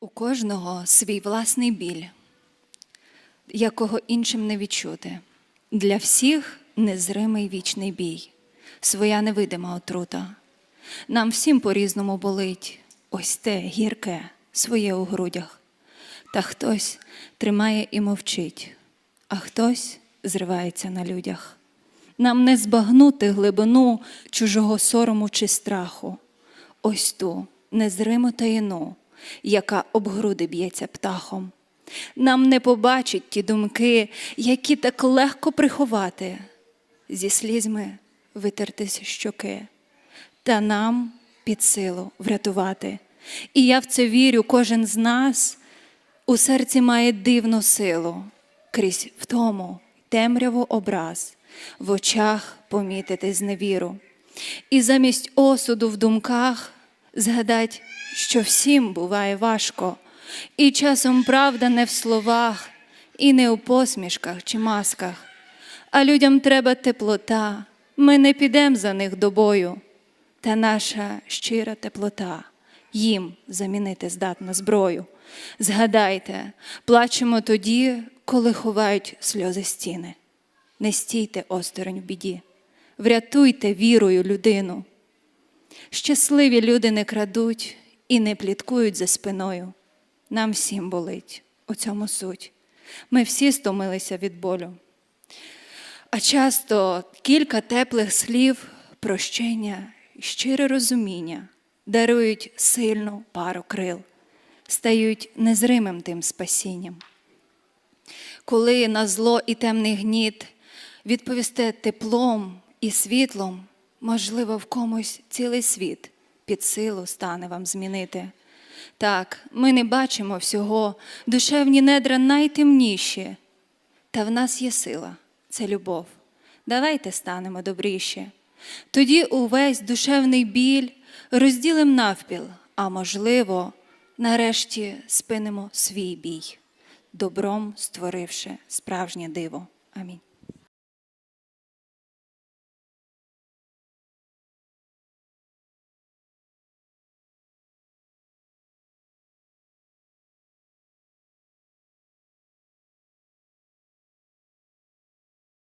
У кожного свій власний біль, якого іншим не відчути. Для всіх незримий вічний бій, своя невидима отрута. Нам всім по-різному болить ось те гірке, своє у грудях. Та хтось тримає і мовчить, а хтось зривається на людях. Нам не збагнути глибину чужого сорому чи страху, ось ту незриму таїну, яка об груди б'ється птахом. Нам не побачить ті думки, які так легко приховати, зі слізьми витертися щоки, та нам під силу врятувати. І я в це вірю, кожен з нас у серці має дивну силу, крізь втому темряву образ, в очах помітити зневіру. І замість осуду в думках згадать, що всім буває важко, і часом правда не в словах, і не у посмішках чи масках. А людям треба теплота, ми не підемо за них до бою, та наша щира теплота їм замінити здатна зброю. Згадайте, плачемо тоді, коли ховають сльози стіни. Не стійте осторонь в біді, врятуйте вірою людину. Щасливі люди не крадуть і не пліткують за спиною. Нам всім болить у цьому суть. Ми всі стомилися від болю. А часто кілька теплих слів, прощення і щире розуміння дарують сильну пару крил, стають незримим тим спасінням. Коли на зло і темний гніт відповісте теплом і світлом, можливо, в комусь цілий світ під силу стане вам змінити. Так, ми не бачимо всього, душевні недра найтемніші, та в нас є сила, це любов. Давайте станемо добріші. Тоді увесь душевний біль розділим навпіл, а можливо, нарешті спинимо свій бій, добром створивши справжнє диво. Амінь.